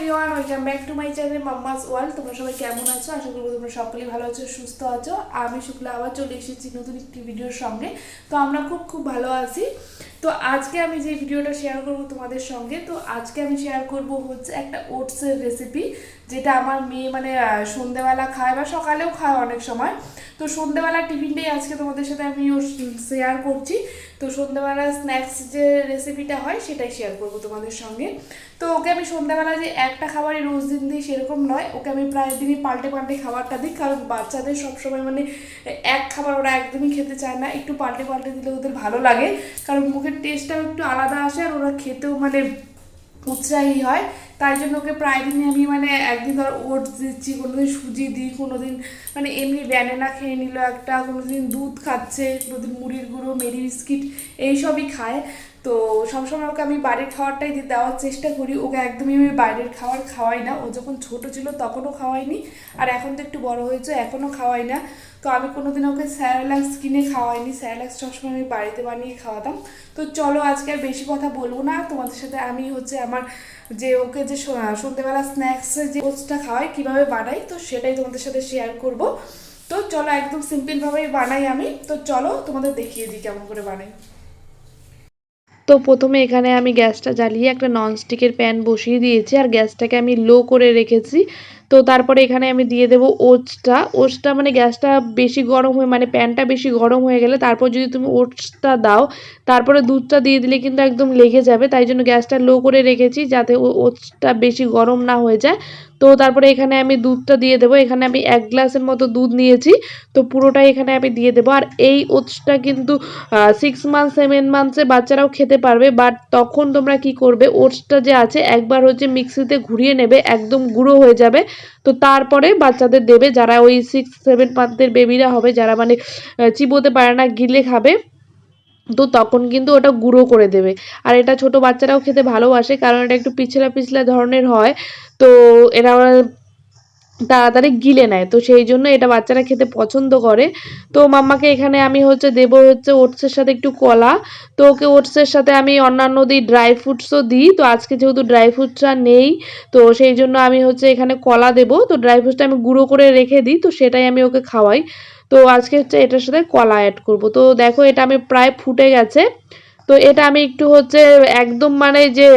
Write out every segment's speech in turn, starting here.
Everyone welcome back to my channel mamma's world তোমরা সবাই কেমন আছো? আশা করব তোমরা সকলেই ভালো আছো, সুস্থ আছো। আমি শুক্লা আবার চলে এসেছি নতুন একটি ভিডিওর সঙ্গে। তো আমরা খুব খুব ভালো আছি। তো আজকে আমি যে ভিডিওটা শেয়ার করব তোমাদের সঙ্গে, তো আজকে আমি শেয়ার করব হচ্ছে একটা ওটসের রেসিপি যেটা আমার মেয়ে মানে সন্ধেবেলা খায় বা সকালেও খায় অনেক সময়। তো সন্ধেবেলা টিফিনটাই আজকে তোমাদের সাথে আমি শেয়ার করছি। তো সন্ধ্যাবেলা স্ন্যাক্স যে রেসিপিটা হয়, সেটাই শেয়ার করব তোমাদের সঙ্গে। তো ওকে আমি সন্ধ্যাবেলা যে একটা খাবারই রোজ দিন দিই সেরকম নয়। ওকে আমি প্রায় দিনই পাল্টে পাল্টে খাবারটা দিই। কারণ বাচ্চাদের সবসময় মানে এক খাবার ওরা একদমই খেতে চায় না। একটু পাল্টে পাল্টে দিলে ওদের ভালো লাগে। কারণ মুখের টেস্টটাও একটু আলাদা আসে আর ওরা খেতেও মানে উৎসাহী হয়। তাই জন্য ওকে প্রায় দিনই আমি মানে একদিন ধর ওটস দিচ্ছি, কোনোদিন সুজি দিই কোনো দিন মানে এমনি ব্যানানা খেয়ে নিল একটা কোনো দিন দুধ খাচ্ছে, কোনোদিন মুড়ির গুঁড়ো, মেরি বিস্কিট এইসবই খায়। তো সবসময় ওকে আমি বাড়ির খাওয়ারটাই দিয়ে দেওয়ার চেষ্টা করি। ওকে একদমই আমি বাইরের খাওয়ার খাওয়াই না। ও যখন ছোট ছিল তখনও খাওয়াইনি। আর এখন তো একটু বড় হয়েছে, এখনও খাওয়াই না। তো আমি কোনোদিন ওকে স্যারেলাক্স কিনে খাওয়াইনি। স্যারেলাক্স সবসময় আমি বাড়িতে বানিয়ে খাওয়াতাম। তো চলো আজকে আর বেশি কথা বলব না। তোমাদের সাথে আমি হচ্ছে আমার যে ওকে যে সন্ধ্যেবেলা স্ন্যাক্স যে ওটসটা খাওয়াই, কীভাবে বানাই, তো সেটাই তোমাদের সাথে শেয়ার করব। তো চলো একদম সিম্পলভাবেই বানাই আমি। তো চলো তোমাদের দেখিয়ে দিই কেমন করে বানাই। তো প্রথমে এখানে আমি গ্যাসটা জ্বালিয়ে একটা ননস্টিকের প্যান বসিয়ে দিয়েছি, আর গ্যাসটাকে আমি লো করে রেখেছি। তো তারপরে এখানে আমি দিয়ে দেবো ওটসটা। ওটসটা মানে গ্যাসটা বেশি গরম হয়ে মানে প্যানটা বেশি গরম হয়ে গেলে তারপর যদি তুমি ওটসটা দাও, তারপরে দুধটা দিয়ে দিলে কিন্তু একদম লেগে যাবে। তাই জন্য গ্যাসটা লো করে রেখেছি যাতে ওটসটা বেশি গরম না হয়ে যায়। তো তারপরে এখানে আমি দুধটা দিয়ে দেবো। এখানে আমি এক গ্লাসের মতো দুধ নিয়েছি। তো পুরোটাই এখানে আমি দিয়ে দেবো। আর এই ওটসটা কিন্তু সিক্স মান্থ সেভেন মান্থসের বাচ্চারাও খেতে পারবে। বাট তখন তোমরা কি করবে, ওটসটা যে আছে, একবার হচ্ছে মিক্সিতে ঘুরিয়ে নেবে, একদম গুঁড়ো হয়ে যাবে। তো তারপরে বাচ্চাদের দেবে। যারা ওই সিক্স সেভেন মান্থের বেবিরা হবে, যারা মানে চিবোতে পারে না, গিলে খাবে। তো তখন কিন্তু ওটা গুঁড়ো করে দেবে। আর এটা ছোট বাচ্চারাও খেতে ভালোবাসে, কারণ এটা একটু পিছলা পিছলা ধরনের হয়। তো এরা তাড়াতাড়ি গিলে নেয়। তো সেই জন্য এটা বাচ্চারা খেতে পছন্দ করে। তো মাম্মাকে এখানে আমি হচ্ছে দেবো হচ্ছে ওটসের সাথে একটু কলা। তো ওকে ওটসের সাথে আমি অন্যান্য দিই ড্রাই ফ্রুটসও দিই। তো আজকে যেহেতু ড্রাই ফ্রুটসটা নেই, তো সেই জন্য আমি হচ্ছে এখানে কলা দেবো। তো ড্রাই ফ্রুটসটা আমি গুঁড়ো করে রেখে দিই, তো সেটাই আমি ওকে খাওয়াই। তো আজকে হচ্ছে এটার সাথে কলা অ্যাড করব। তো দেখো এটা আমি প্রায় ফুটে গেছে। তো এটা আমি একটু হচ্ছে একদম মানে যে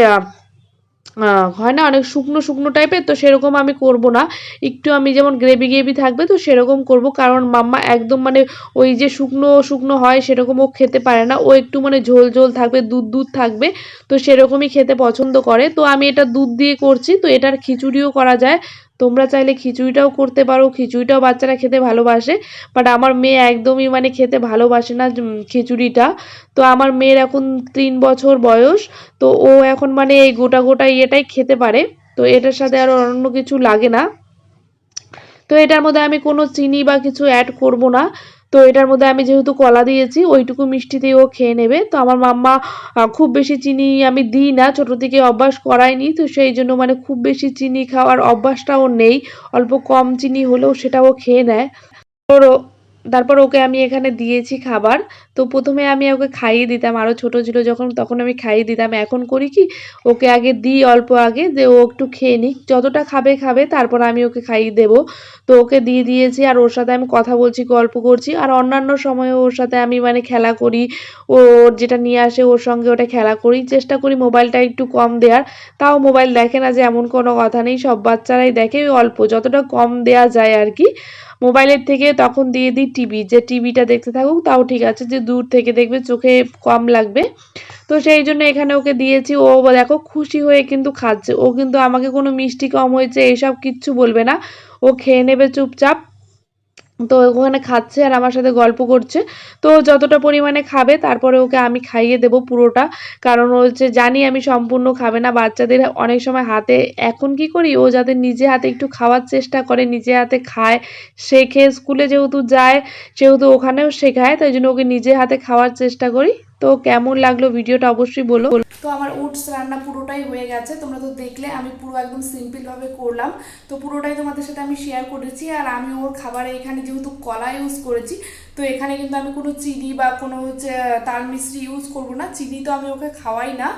হয় না অনেক শুকনো শুকনো টাইপের তো সেরকম আমি করব না। একটু আমি যেমন গ্রেভি গ্রেভি থাকবে, তো সেরকম করব। কারণ মাম্মা একদম মানে ওই যে শুকনো শুকনো হয়, সেরকম ও খেতে পারে না। ও একটু মানে ঝোল ঝোল থাকবে, দুধ দুধ থাকবে, তো সেরকমই খেতে পছন্দ করে। তো আমি এটা দুধ দিয়ে করছি, তো এটার খিচুড়িও করা যায়। তোমরা চাইলে খিচুড়িটাও করতে পারো, খিচুড়িটাও বাচ্চারা খেতে ভালোবাসে বাট আমার মেয়ে একদমই মানে খেতে ভালোবাসে না খিচুড়িটা। তো আমার মেয়ের এখন তিন বছর বয়স, তো ও এখন মানে এই গোটা গোটা ইয়েটাই খেতে পারে, তো এটার সাথে আর অন্য কিছু লাগে না। তো এটার মধ্যে আমি কোনো চিনি বা কিছু অ্যাড করব না তো এটার মধ্যে আমি যেহেতু কলা দিয়েছি, ওইটুকু মিষ্টিতেই ও খেয়ে নেবে। তো আমার মাম্মা খুব বেশি চিনি আমি দিই না, ছোটো থেকে অভ্যাস করাইনি তো সেই জন্য মানে খুব বেশি চিনি খাওয়ার অভ্যাসটাও নেই। অল্প কম চিনি হলেও সেটাও খেয়ে নেয়। ওরও তারপর ওকে আমি এখানে দিয়েছি খাবার। তো প্রথমে আমি ওকে খাইয়ে দিতাম। আরও ছোট ছিল যখন, তখন আমি খাইয়ে দিতাম। এখন করি কি, ওকে আগে দিই অল্প আগে যে ও একটু খেয়ে নিক। যতটা খাবে খাবে, তারপর আমি ওকে খাইয়ে দেবো। তো ওকে দিয়ে দিয়েছি আর ওর সাথে আমি কথা বলছি, গল্প করছি। আর অন্যান্য সময়ে ওর সাথে আমি মানে খেলা করি। ওর যেটা নিয়ে আসে ওর সঙ্গে ওটা খেলা করি। চেষ্টা করি মোবাইলটা একটু কম দেওয়ার তাও মোবাইল দেখে না যে এমন কোনো কথা নেই। সব বাচ্চারাই দেখে। অল্প, যতটা কম দেয়া যায় আর কি। মোবাইলের থেকে তখন দিয়ে দিই টিভি, যে টিভিটা দেখতে থাকুক তাও ঠিক আছে যে দূর থেকে দেখবে, চোখে কম লাগবে। তো সেই জন্য এখানে ওকে দিয়েছি। ও দেখো খুশি হয়ে কিন্তু খাচ্ছে। ও কিন্তু আমাকে কোনো মিষ্টি, কম হয়েছে, এসব কিচ্ছু বলবে না। ও খেয়ে নেবে চুপচাপ। তো ওখানে খাচ্ছে আর আমার সাথে গল্প করছে। তো যতটা পরিমাণে খাবে, তারপরে ওকে আমি খাইয়ে দেব পুরোটা। কারণ হচ্ছে জানি আমি সম্পূর্ণ খাবে না। বাচ্চাদের অনেক সময় হাতে, এখন কি করি? ও যাদের নিজে হাতে একটু খাওয়ার চেষ্টা করে, নিজে হাতে খায়, শেখে। স্কুলে যেহেতু যায়, সেহেতু ওখানেও শেখায়, তাই জন্য ওকে নিজে হাতে খাওয়ার চেষ্টা করি। তো কেমন লাগল ভিডিওটা অবশ্যই বলো। তো আমার ওটস রান্না পুরোটাই হয়ে গেছে, তোমরা তো দেখলে আমি পুরো একদম সিম্পলভাবে করলাম। তো পুরোটাই তোমাদের সাথে আমি শেয়ার করেছি আর আমি ওর খাবারে এখানে যেহেতু কলা ইউজ করেছি, তো এখানে কিন্তু আমি কোনো চিনি বা কোনো হচ্ছে তাল মিশ্রি ইউজ করব না। চিনি তো আমি ওকে খাওয়াই না।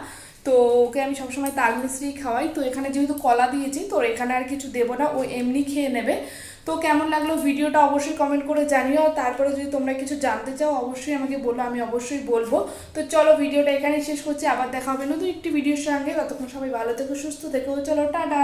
তো ওকে আমি সবসময় তাল মিশ্রি খাওয়াই। তো এখানে যেহেতু কলা দিয়েছি, তো এখানে আর কিছু দেবো না, ও এমনি খেয়ে নেবে। তো কেমন লাগল ভিডিওটা অবশ্যই কমেন্ট করে জানিও। তারপরে যদি তোমরা কিছু জানতে চাও, অবশ্যই আমাকে বলো, আমি অবশ্যই বলব। তো চলো ভিডিওটা এখানেই শেষ করছি, আবার দেখা হবে নতুন একটি ভিডিওর সঙ্গে। ততক্ষণ সবাই ভালো থেকো, সুস্থ থেকো। চলো, টাটা!